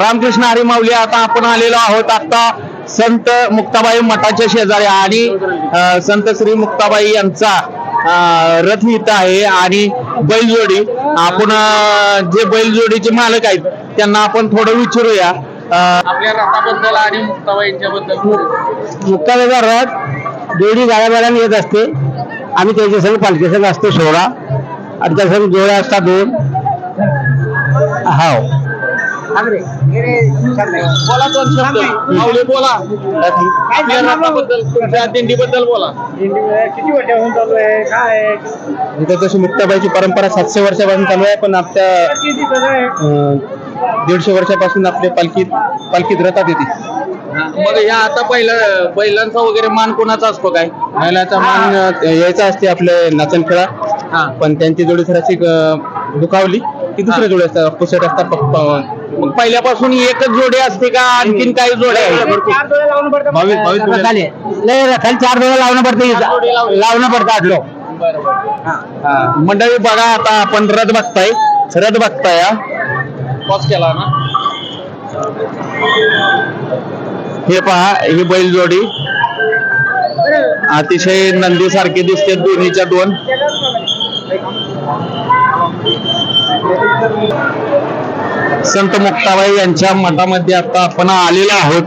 रामकृष्ण हरी माऊली आता आपण आलेलो आहोत आता संत मुक्ताबाई मठाच्या शेजारी आणि संत श्री मुक्ताबाई यांचा रथ इथं आहे आणि बैलजोडी. आपण जे बैलजोडीचे मालक आहेत त्यांना आपण थोडं विचारूया. आपल्या रथाबद्दल आणि मुक्ताबाईंच्या बद्दल. मुक्ताबाईचा रथ जोडी गाड्याबाड्याने येत असते. आम्ही त्याच्या संग पालखी संघ असतो सोळा आणि त्या संग जोड्या असतात दोन. हाव. बोला दोन शब्द. माऊली बोला. आपल्या रथाबद्दल तुमच्या दिंडीबद्दल? बोला. किती वर्षापासून चालू आहे? काय आहे? इथं तशी मुक्ताबाईची परंपरा सातशे वर्षापासून चालू आहे पण आपल्या दीडशे वर्षापासून आपल्या पालखीत पालखीत रथात येते. मग ह्या आता पहिलं बैलांचा वगैरे मान कोणाचा असतो काय? महिलाचा मान यायचा असते आपले नाचन खेळा हा. पण त्यांची जोडी थोडीशी दुखावली. की दुसऱ्या जोडी असतात अपोजिट असतात फक्त मग पहिल्यापासून एकच जोडी असते का? आणखीन काही जोड्या आहेत? बावीस बावीस जोड्या. खाली. लय रथाला चार डोळे लावणं पडते. जोडी. लावणं पडतं आटलो मंडळी बघा आता आपण रथ बघताय. रथ बघताय हा. पॉज केला ना. हे पहा ही बैलजोडी अतिशय नंदी सारखे दिसते दोन्हीच्या दोन. संत मुक्ताबाई यांच्या मठामध्ये आता आपण आलेलो आहोत.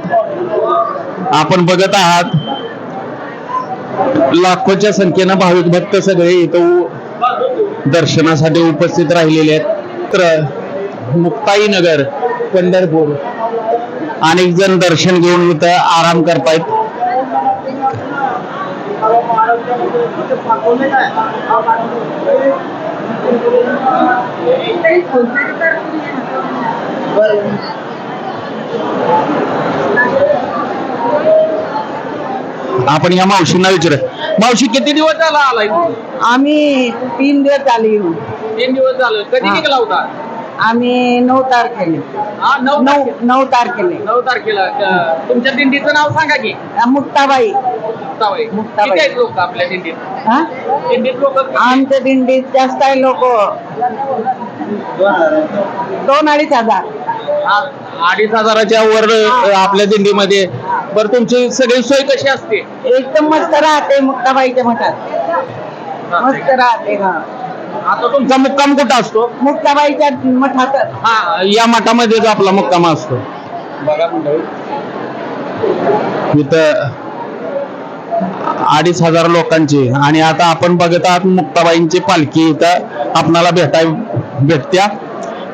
आपण बघत आहात. लाखोच्या संख्येनं भाविक भक्त सगळे इथं दर्शनासाठी उपस्थित राहिलेले आहेत. तर मुक्ताई नगर पंढरपूर अनेक जण दर्शन घेऊन इथं आराम करतायत. आपण या मावशींना विचार. मावशी किती दिवस झाला आलाय? आम्ही तीन दिवस येऊन. तीन दिवस झालं. कधी. निघाला होता? आम्ही नऊ तारखेला. हा नऊ नऊ तारखेला. नऊ तारखेला. नऊ तारखेला. अं, तुमच्या दिंडीचं नाव सांगा की. मुक्ताबाई. मुक्ताबाई. मुक्ताबाई. किती आहेत लोक आपल्या दिंडीत? हा? दिंडीत लोक आमच्या दिंडीत जास्त आहे लोक. दोन अडीच हजार. अडीच हजाराच्या वर अं, आपल्या दिंडीमध्ये. बरं तुमची सगळी सोय कशी असते? एकदम मस्त राहते मुक्ताबाईच्या मठात मस्त राहते हा. आता तुमचा मुक्काम कुठं असतो? मुक्ताबाईच्या मठात. हा या मठामध्येच आपला मुक्काम असतो. इथं अडीच हजार लोकांची. आणि आता आपण बघत आहात मुक्ताबाईंची पालखी इथं आपणाला भेटाय भेटत्या.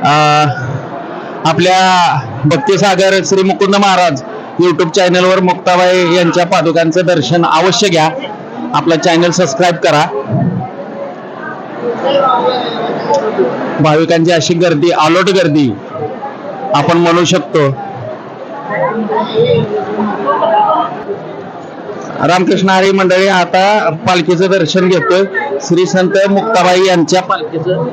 अं, आपल्या भक्तिसागर श्री मुकुंद महाराज युट्यूब चॅनलवर मुक्ताबाई यांच्या पादुकांचं दर्शन अवश्य घ्या. आपला चॅनल सबस्क्राईब करा. भाविकांची अशी गर्दी आलोट गर्दी आपण म्हणू शकतो. रामकृष्ण हरी मंडळी आता पालखीचं दर्शन घेतोय. श्री संत मुक्ताबाई यांच्या पालखीचं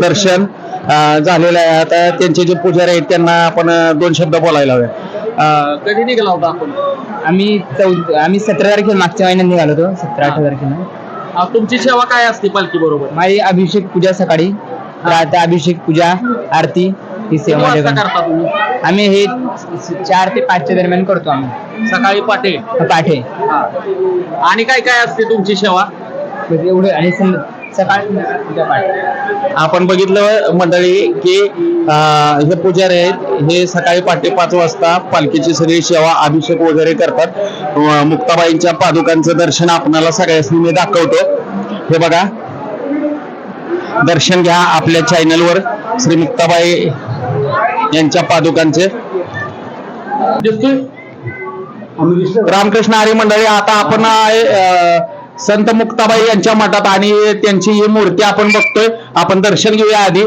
दर्शन. झालेलं आहे. आता त्यांचे जे पुजारी आहेत त्यांना आपण दोन शब्द बोलायला हवे. कधी निघाला होता आपण? आम्ही चौद आम्ही सतरा तारखेला मागच्या महिन्यात निघालो होतो सतरा अठरा तारखेला. अं, तुमची सेवा काय असते पालखी बरोबर? माझी अभिषेक पूजा सकाळी रात्री अभिषेक पूजा आरती ही सेवा माझ्याकडे. करता तुम्ही? आम्ही हे चार ते पाचच्या दरम्यान करतो आम्ही. सकाळी पाटे पाठे. आणि काय काय असते तुमची सेवा? एवढं आणि सं- सकाळी आपण बघितलं मंडळी की हे पुजारी आहेत. हे सकाळी पहाटे पाच वाजता पालखीची सगळी सेवा अभिषेक वगैरे करतात. मुक्ताबाईंच्या पादुकांचं दर्शन आपणाला सगळ्यांनी मी दाखवतो. हे बघा. दर्शन घ्या आपल्या चॅनलवर. श्री मुक्ताबाई यांच्या पादुकांचे. रामकृष्ण हरी मंडळी आता आपण संत मुक्ताबाई यांच्या मठात आणि त्यांची ही मूर्ती आपण बघतोय. आपण दर्शन घेऊया आधी.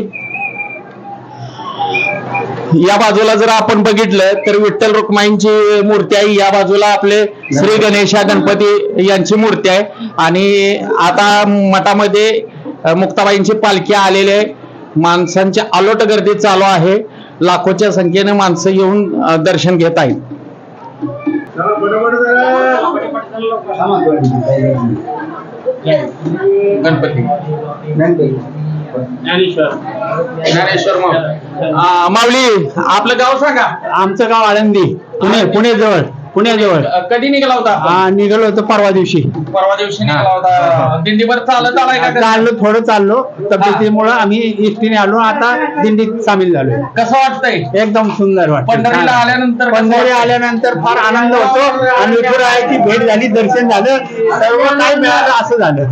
या बाजूला जर आपण बघितलं तर विठ्ठल रुक्माईंची मूर्ती आहे. या बाजूला आपले श्री गणेशा गणपती यांची मूर्ती आहे. आणि आता मठामध्ये मुक्ताबाईंची पालखी आलेली आहे. माणसांची आलोट गर्दी चालू आहे. लाखोच्या संख्येने माणसं येऊन दर्शन घेत आहेत. गणपती. ज्ञानेश्वर. माऊली आपलं गाव सांगा. आमचं गाव आळंदी. पुणे पुणे जवळ. पुण्याजवळ. कधी निघाला होता? हा निघालो होतो परवा दिवशी. परवा दिवशी निघाला होता. दिंडीवर चालत आलाय का चाललो थोडं चाललो. तब्येतीमुळं आम्ही एसटीने आलो. आता दिंडीत सामील झालोय. कसं वाटतंय? एकदम सुंदर वाटत पंढरीला आल्यानंतर कसं पंढरी वाटतंय? आल्यानंतर फार आनंद होतो. आणि विठुरायाची भेट झाली दर्शन झालं. सर्व काय मिळालं असं झालं.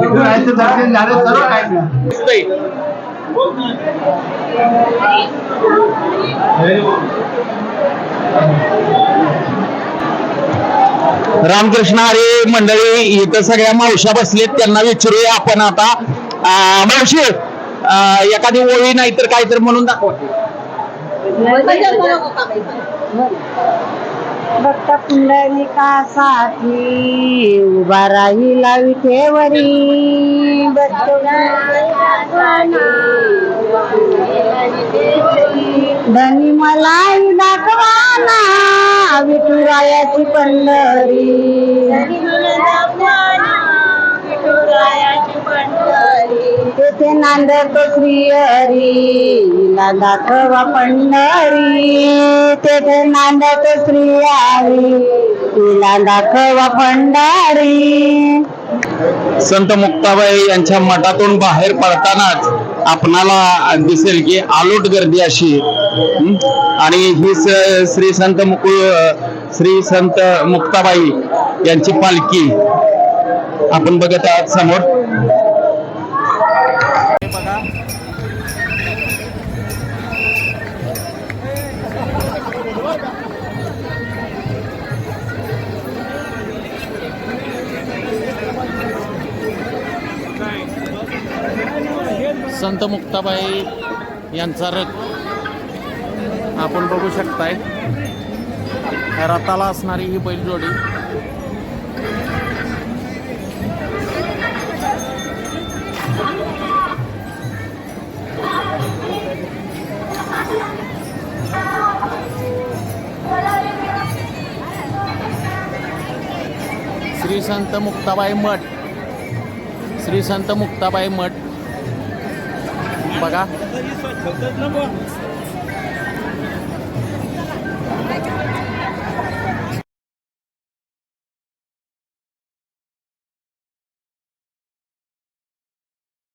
विठुरायाचं दर्शन झालं सर्व काय मिळालं. दिसतंय. रामकृष्ण अरे मंडळी इथं सगळ्या मावश्या बसलेत त्यांना विचारूया आपण आता. मावशी एखादी ओळी नाही तर काहीतरी म्हणून दाखवा. भक्त पुंडलिकासाठी उभा राहिला विठेवरी. भक्त धनी मलाई दाखवाना विठुरायाची पंढरी. तेथे नांदतो श्री हरीला दाखवा पंढरी. तेथे नांदतो श्री हरी तिला दाखवा पंढरी. संत मुक्ताबाई यांच्या मठातून बाहेर पडतानाच आपणाला दिसेल की आलोट गर्दी अशी. आणि ही श्री संत मुकु श्री संत मुक्ताबाई यांची पालखी. आपण बघत आहात समोर. संत मुक्ताबाई यांचा रथ आपण बघू शकताय. रथाला असणारी ही बैलजोडी श्री संत मुक्ताबाई मठ. श्री संत मुक्ताबाई मठ. बघा.